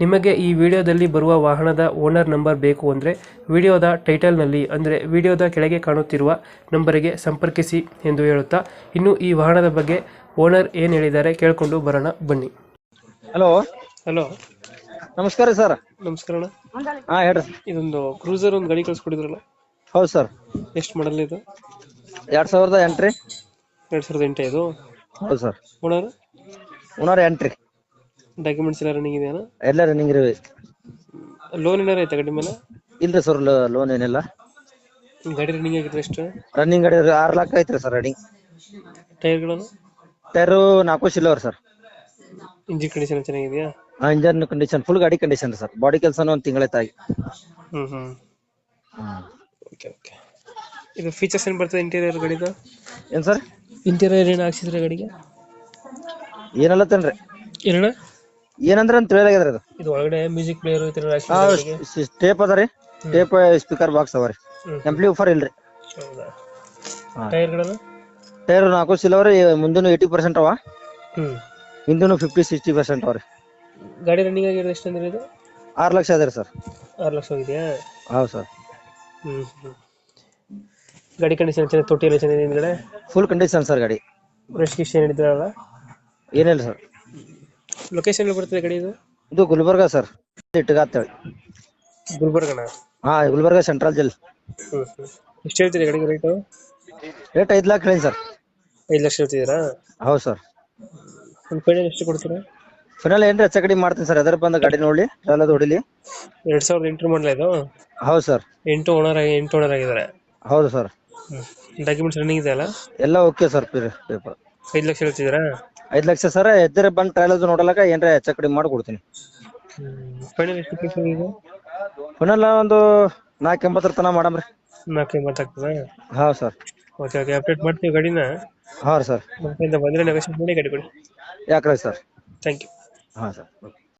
ನಿಮಗೆ ಈ ವಿಡಿಯೋದಲ್ಲಿ ಬರುವ ವಾಹನದ ಓನರ್ ನಂಬರ್ ಬೇಕು ಅಂದರೆ ವಿಡಿಯೋದ ಟೈಟಲ್ನಲ್ಲಿ ಅಂದರೆ ವಿಡಿಯೋದ ಕೆಳಗೆ ಕಾಣುತ್ತಿರುವ ನಂಬರಿಗೆ ಸಂಪರ್ಕಿಸಿ ಎಂದು ಹೇಳುತ್ತಾ ಇನ್ನು ಈ ವಾಹನದ ಬಗ್ಗೆ ಓನರ್ ಏನು ಹೇಳಿದ್ದಾರೆ ಕೇಳಿಕೊಂಡು ಬರೋಣ ಬನ್ನಿ. ಹಲೋ. ಹಲೋ. ನಮಸ್ಕಾರ ಸರ್. ನಮಸ್ಕಾರ ಅಣ್ಣ. ಹಾ ಹೇಳ್ರಿ ಇದೊಂದು ಕ್ರೂಸರ್ ಒಂದು ಗಾಡಿ ಕಳಿಸ್ಕೊಡಿದ್ರಲ್ಲ? ಹೌದು ಸರ್. ಎಷ್ಟು ಮಾಡಲ್ ಇದು? ಎರಡ್ ಸಾವಿರದ ಎಂಟ್ರಿ. ಎರಡು ಸಾವಿರದ ಎಂಟು ಇದು? ಹೌದು sir. Owner? Owner entry. Documents ಎಲ್ಲ ರನ್ನಿಂಗ್ ಇದೆಯಾ ಎಲ್ಲ ರನ್ನಿಂಗ್ ಇರಬೇಕು ಲೋನ್ ಏನಾರ ಐತೆ ಗಾಡಿ ಮೇಲೆ? ಇಲ್ಲ ಸರ್ ಲೋನ್ ಏನಿಲ್ಲ. ಗಾಡಿ ರನ್ನಿಂಗ್ ಆಗಿದ್ರೆ ಎಷ್ಟು? ರನ್ನಿಂಗ್ ಗಾಡಿ ಆರ್ ಲಕ್ಷ ಐತ್ರಿ ಸರ್ ರನ್ನಿಂಗ್ ಟೈರ್ಗಳನ್ನು ಟೈರು ನಾಲ್ಕು ಸಿಲ್ವರ್ ಸರ್ ಇಂಜಿನ್ ಕಂಡೀಷನ್ ಚೆನ್ನಾಗಿದೆಯಾ? ಇಂಜನ್ ಕಂಡೀಷನ್ ಫುಲ್ ಗಾಡಿ ಕಂಡೀಷನ್ ಸರ್ ಬಾಡಿ ಕೆಲಸನೂ ಒಂದು ತಿಂಗಳೈತಾಗಿ ಹ್ಞೂ ಹ್ಞೂ ಓಕೆ ಓಕೆ ಇದು ಫೀಚರ್ಸ್ ಏನು ಬರ್ತದೆ ಇಂಟೀರಿಯರ್ ಗಾಡಿದು? ಏನು ಸರ್ ಇಂಟೀರಿಯರ್ ಏನು ಹಾಕ್ಸಿದ್ರೆ ಗಾಡಿಗೆ? ಏನಲ್ಲ ತನ್ರಿ ಏನಣ್ಣ? ಏನಂದ್ರ ಅಂತ ತಿಳಿಯಾಗ್ಯದ್ರಿ ಅದು? ಇದು ಒಳಗಡೆ ಮ್ಯೂಸಿಕ್ ಪ್ಲೇಯರ್ ಐತ್ರಿ ಟೇಪ್ ಅದ ರೀ. ಟೇಪ್ ಸ್ಪೀಕರ್ ಬಾಕ್ಸ್ ಅವ ರೀ. ಹ್ಮ್. ಎಂಪ್ಲಿ ಆಫರ್ ಇಲ್ರಿ. ಹೌದಾ? ಹಾ. ಟೈರ್ಗಳನ್ನು? ಟೈರ್ ನಾಲ್ಕು ಸಿಲ್ವರ್ ಮುಂದಿನ ಏಯ್ಟಿ ಪರ್ಸೆಂಟ್ ಅವ. ಹ್ಞೂ ಹಿಂದಿನ ಫಿಫ್ಟಿ ಸಿಕ್ಸ್ಟಿ ಪರ್ಸೆಂಟ್ ಅವ ರೀ. ಗಾಡಿ ರನ್ನಿಂಗ್ ಆಗಿರೋದು ಎಷ್ಟು ಅಂದ್ರೆ ಇದು? ಆರು ಲಕ್ಷ ಅದ ರೀ ಸರ್. ಆರು ಲಕ್ಷ ಹೋಗಿದೆಯಾ? ಹೌದು ಸರ್. ಹ್ಞೂ ಗಾಡಿ ಕಂಡೀಷನ್ ಚೆನ್ನಾಗಿ ತೊಟ್ಟಿ ಎಲ್ಲ ಚೆನ್ನಾಗಿದೆ ಹಿಂದ್ಗಡೆ ಫುಲ್ ಕಂಡೀಷನ್ ಸರ್ ಗಾಡಿ. ಬ್ರಷ್ ಗಿಶ್ ಏನು ಹಿಡಿದ್ರಲ್ಲ ಏನಿಲ್ಲ ಸರ್. ಲೊಕೇಶನ್ ಎಲ್ಲಿ ಬರ್ತದೆ ಗಾಡಿ ಇದು? ಇದು ಗುಲ್ಬರ್ಗ ಸರ್. ಅಂತೇಳಿ ಗುಲ್ಬರ್ಗನ? ಹಾ ಗುಲ್ಬರ್ಗ ಸೆಂಟ್ರಲ್ ಜೆಲ್ ಎಷ್ಟು ಹೇಳ್ತೀರಿ ಗಾಡಿಗೆ ರೇಟು ರೇಟ್ ಐದು ಲಕ್ಷ ಹೇಳಿ ಸರ್. ಐದು ಲಕ್ಷ ಹೇಳ್ತಿದ್ದೀರಾ? ಹೌದು ಸರ್. ಒಂದು ಫೈನಲ್ ಎಷ್ಟು ಕೊಡ್ತೀರಾ? ಫೈನಲ್ ಏನ್ರಿ ಹೆಚ್ಚ ಕಡಿಮೆ ಮಾಡ್ತೀನಿ ಸರ್. ಅದರ ಬಂದ ಗಾಡಿ ನೋಡಿ ಎಲ್ಲ ಹೊಡಿಲಿ. ಎರಡ್ ಸಾವಿರದ ಎಂಟು ಮಾಡಲ ಇದು? ಹೌದು ಸರ್. ಎಂಟು ಓನರ್ ಆಗಿ ಎಂಟು ಓನರ್ ಆಗಿದ್ದಾರೆ. ಹೌದು ಸರ್. ಡಾಕ್ಯುಮೆಂಟ್ಸ್ ರನ್ನಿಂಗ್ ಇದೆ ಅಲ್ಲ ಎಲ್ಲ ಓಕೆ ಸರ್ ಪೇಪರ್ ಐದು ಲಕ್ಷ ಹೇಳ್ತಿದ್ದೀರಾ? ಐದು ಲಕ್ಷ ಸರ್ ಎದ್ರೆ ಬಂದ್ ಟ್ರಯಲ್ ಅದು ನೋಡಲಕ್ಕ ಏನ್ರ ಹೆಚ್ಚ ಕಡಿಮೆ ಮಾಡಿ ಕೊಡ್ತೀನಿ ಫೈನಲ್ ಎಷ್ಟು ಕೊಡ್ತೀರಾ ಈಗ ಫಿನಲ್ ಒಂದು ನಾಲ್ಕು ಎಂಬತ್ತರ ತನಕ ಮಾಡಮ್ರಿ ನಾಲ್ಕು ಮಾತಾಗ್ತದಾ ಹೌದು ಸರ್. ಓಕೆ ಓಕೆ ಅಪ್ಡೇಟ್ ಮಾಡ್ತೀವಿ ಗಾಡಿನ. ಹಾಂ ಸರ್. ನಮ್ಮ ಕಡೆಯಿಂದ ಬಂದರೆ ನೆಗೋಷಿಯೇಟ್ ಮಾಡಿ ಗಾಡಿ ಕೊಡಿ. ಯಾಕ್ರಿ ಸರ್? ಥ್ಯಾಂಕ್ ಯು ಹಾಂ ಸರ್.